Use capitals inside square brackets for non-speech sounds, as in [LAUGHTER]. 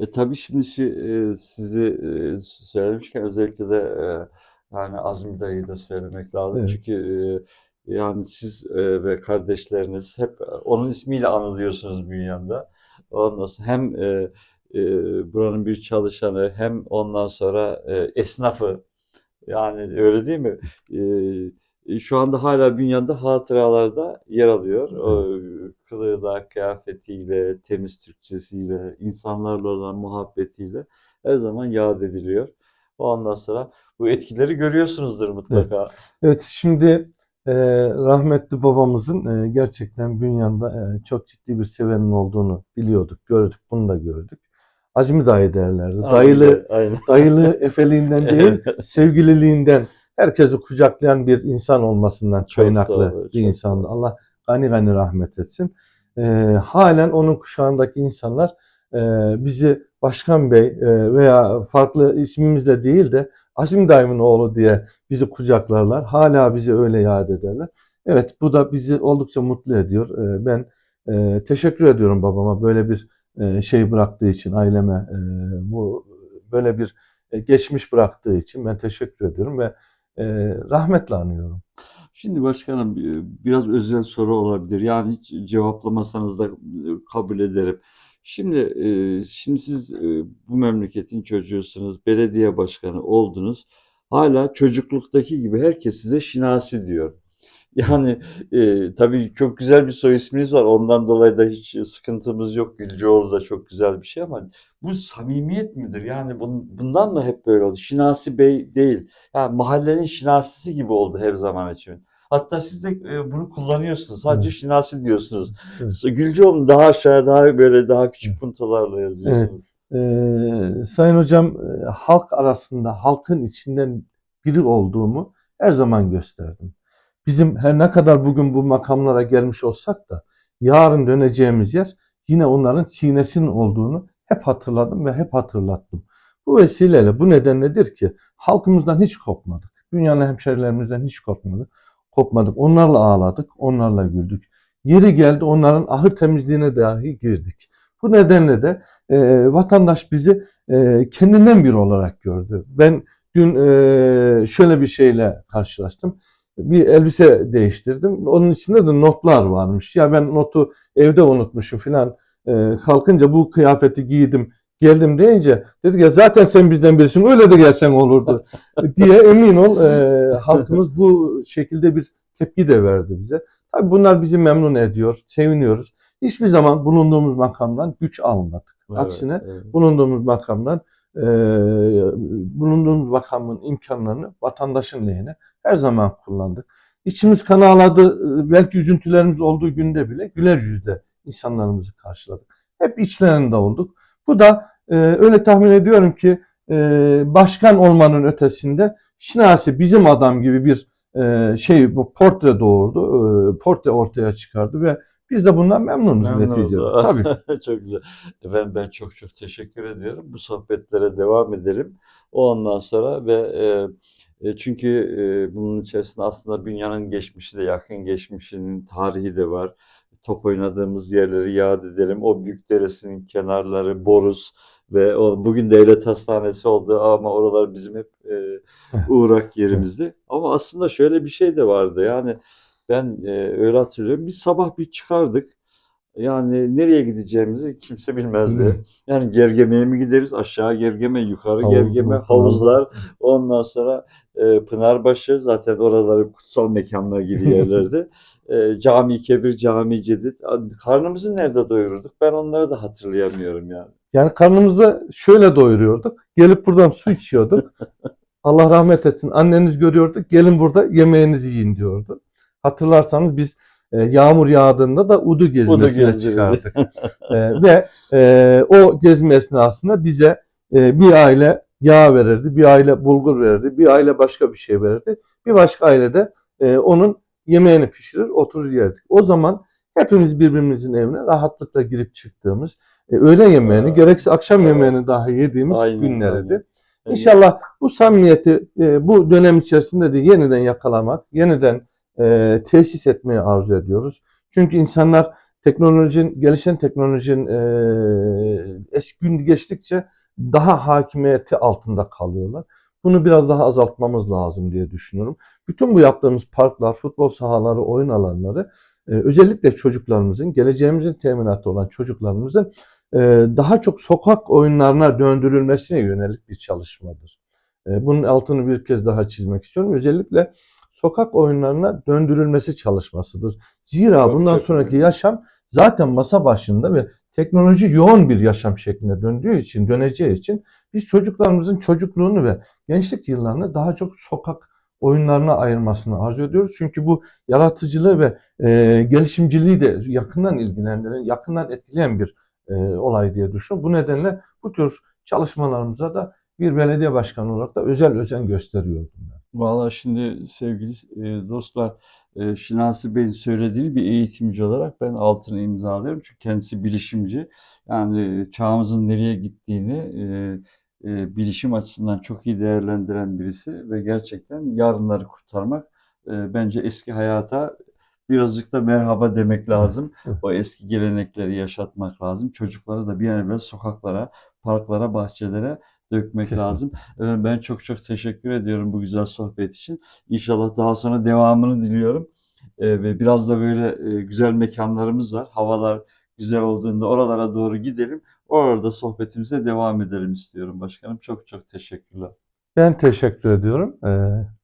E, tabii şimdi şi- e, sizi e, söylemişken özellikle de e, yani Azmi dayıyı da söylemek lazım. Evet. Çünkü e, yani siz e, ve kardeşleriniz hep onun ismiyle anılıyorsunuz Bünyan'da. Ondan sonra hem e, e, buranın bir çalışanı hem ondan sonra e, esnafı yani öyle değil mi? E, şu anda hala Bünyan'da hatıralarda yer alıyor. Kılığıyla, kıyafetiyle, temiz Türkçesiyle, insanlarla olan muhabbetiyle her zaman yad ediliyor. Ondan sonra bu etkileri görüyorsunuzdur mutlaka. Evet şimdi e, rahmetli babamızın e, gerçekten Bünyan'da e, çok ciddi bir sevenin olduğunu biliyorduk, gördük, bunu da gördük. Azmi dayı derlerdi. Dayılı, Aynen. dayılı [LAUGHS] efeliğinden değil, sevgililiğinden, herkesi kucaklayan bir insan olmasından kaynaklı doğru, bir insandı. Allah gani gani rahmet etsin. E, halen onun kuşağındaki insanlar e, bizi Başkan Bey e, veya farklı ismimizle değil de Azim dayımın oğlu diye bizi kucaklarlar. Hala bizi öyle yad ederler. Evet bu da bizi oldukça mutlu ediyor. E, ben e, teşekkür ediyorum babama böyle bir e, şey bıraktığı için aileme e, bu böyle bir e, geçmiş bıraktığı için ben teşekkür ediyorum ve rahmetle anıyorum. Şimdi başkanım e, biraz özel soru olabilir. Yani hiç cevaplamasanız da e, kabul ederim. Şimdi e, şimdi siz bu memleketin çocuğusunuz, belediye başkanı oldunuz. Hala çocukluktaki gibi herkes size Şinasi diyor. Yani e, tabii çok güzel bir soy isminiz var. Ondan dolayı da hiç sıkıntımız yok. Gülcüoğlu da çok güzel bir şey ama bu samimiyet midir? Yani bun- bundan mı hep böyle oldu? Şinasi Bey değil. Yani mahallenin şinasisi gibi oldu her zaman için. Hatta siz de e, bunu kullanıyorsunuz. Sadece Evet. şinasi diyorsunuz. Evet. Gülcüoğlu daha aşağı daha böyle daha küçük puntolarla yazıyorsunuz. Ee, Sayın Hocam e, halk arasında halkın içinden biri olduğumu her zaman gösterdim. Bizim her ne kadar bugün bu makamlara gelmiş olsak da yarın döneceğimiz yer yine onların sinesinin olduğunu hep hatırladım ve hep hatırlattım. Bu vesileyle bu nedenledir ki halkımızdan hiç kopmadık. Dünyanın hemşerilerimizden hiç kopmadık. Kopmadık. Onlarla ağladık, onlarla güldük. Yeri geldi onların ahır temizliğine dahi girdik. Bu nedenle de e, vatandaş bizi e, kendinden biri olarak gördü. Ben dün e, şöyle bir şeyle karşılaştım. Bir elbise değiştirdim. Onun içinde de notlar varmış. Ya ben notu evde unutmuşum filan. E, kalkınca bu kıyafeti giydim. Geldim deyince dedi ya zaten sen bizden birisin öyle de gelsen olurdu [LAUGHS] diye emin ol e, halkımız bu şekilde bir tepki de verdi bize. Tabii bunlar bizi memnun ediyor, seviniyoruz. Hiçbir zaman bulunduğumuz makamdan güç almadık. Evet, Aksine evet. bulunduğumuz makamdan e, bulunduğumuz makamın imkanlarını vatandaşın lehine her zaman kullandık. İçimiz kan ağladı. e, Belki üzüntülerimiz olduğu günde bile güler yüzle insanlarımızı karşıladık. Hep içlerinde olduk. Bu da e, öyle tahmin ediyorum ki e, başkan olmanın ötesinde Şinasi bizim adam gibi bir e, şey bu portre doğurdu. E, portre ortaya çıkardı ve biz de bundan memnunuz Memnunuz. neticede. [LAUGHS] Tabii. [LAUGHS] Çok güzel. Efendim ben çok çok teşekkür ediyorum. Bu sohbetlere devam edelim. O ondan sonra ve e, e, çünkü e, bunun içerisinde aslında dünyanın geçmişi de yakın geçmişinin tarihi de var. Top oynadığımız yerleri yad edelim. O Büyükdere'sinin kenarları, Boruz ve o, bugün devlet hastanesi oldu ama oralar bizim hep e, uğrak yerimizdi. Ama aslında şöyle bir şey de vardı. Yani ben e, öyle hatırlıyorum. Biz sabah bir çıkardık. Yani nereye gideceğimizi kimse bilmezdi. Yani Gergeme'ye mi gideriz? Aşağı Gergeme, yukarı Havuz, Gergeme, havuzlar. Ondan sonra e, Pınarbaşı zaten oraları kutsal mekanlar gibi [LAUGHS] yerlerdi. E, Cami Kebir, Cami Cedid. Karnımızı nerede doyururduk? Ben onları da hatırlayamıyorum yani. Yani karnımızı şöyle doyuruyorduk. Gelip buradan su içiyorduk. [LAUGHS] Allah rahmet etsin. Anneniz görüyordu. Gelin burada yemeğinizi yiyin diyordu. Hatırlarsanız biz e, yağmur yağdığında da Udu gezmesine gezdirirdi. çıkardık. [LAUGHS] E, ve e, o gezme esnasında bize e, bir aile yağ verirdi, bir aile bulgur verirdi, bir aile başka bir şey verirdi. Bir başka aile de e, onun yemeğini pişirir, oturur yerdik. O zaman hepimiz birbirimizin evine rahatlıkla girip çıktığımız, e, öğle yemeğini, Aa. gerekse akşam yemeğini dahi yediğimiz Aynen, günlerdi. aynen. İnşallah bu samimiyeti e, bu dönem içerisinde de yeniden yakalamak, yeniden e, tesis etmeyi arzu ediyoruz. Çünkü insanlar teknolojinin, gelişen teknolojinin e, eski gün geçtikçe daha hakimiyeti altında kalıyorlar. Bunu biraz daha azaltmamız lazım diye düşünüyorum. Bütün bu yaptığımız parklar, futbol sahaları, oyun alanları e, özellikle çocuklarımızın, geleceğimizin teminatı olan çocuklarımızın e, daha çok sokak oyunlarına döndürülmesine yönelik bir çalışmadır. E, bunun altını bir kez daha çizmek istiyorum. Özellikle sokak oyunlarına döndürülmesi çalışmasıdır. Zira Çok bundan sonraki önemli. yaşam zaten masa başında ve teknoloji yoğun bir yaşam şekline döndüğü için, döneceği için biz çocuklarımızın çocukluğunu ve gençlik yıllarını daha çok sokak oyunlarına ayırmasını arzu ediyoruz. Çünkü bu yaratıcılığı ve e, gelişimciliği de yakından ilgilendiren, yakından etkileyen bir e, olay diye düşünüyorum. Bu nedenle bu tür çalışmalarımıza da bir belediye başkanı olarak da özel özen gösteriyordum. Ben. Valla şimdi sevgili e, dostlar, e, Şinasi Bey'in söylediğini bir eğitimci olarak ben altına imzalıyorum. Çünkü kendisi bilişimci. Yani çağımızın nereye gittiğini e, e, bilişim açısından çok iyi değerlendiren birisi ve gerçekten yarınları kurtarmak e, bence eski hayata birazcık da merhaba demek lazım. O eski gelenekleri yaşatmak lazım. Çocukları da bir an evvel sokaklara, parklara, bahçelere dökmek Kesinlikle. lazım. Efendim ben çok çok teşekkür ediyorum bu güzel sohbet için. İnşallah daha sonra devamını diliyorum. Ee, ve biraz da böyle e, güzel mekanlarımız var. Havalar güzel olduğunda oralara doğru gidelim. Orada sohbetimize devam edelim istiyorum başkanım. Çok çok teşekkürler. Ben teşekkür ediyorum. Ee,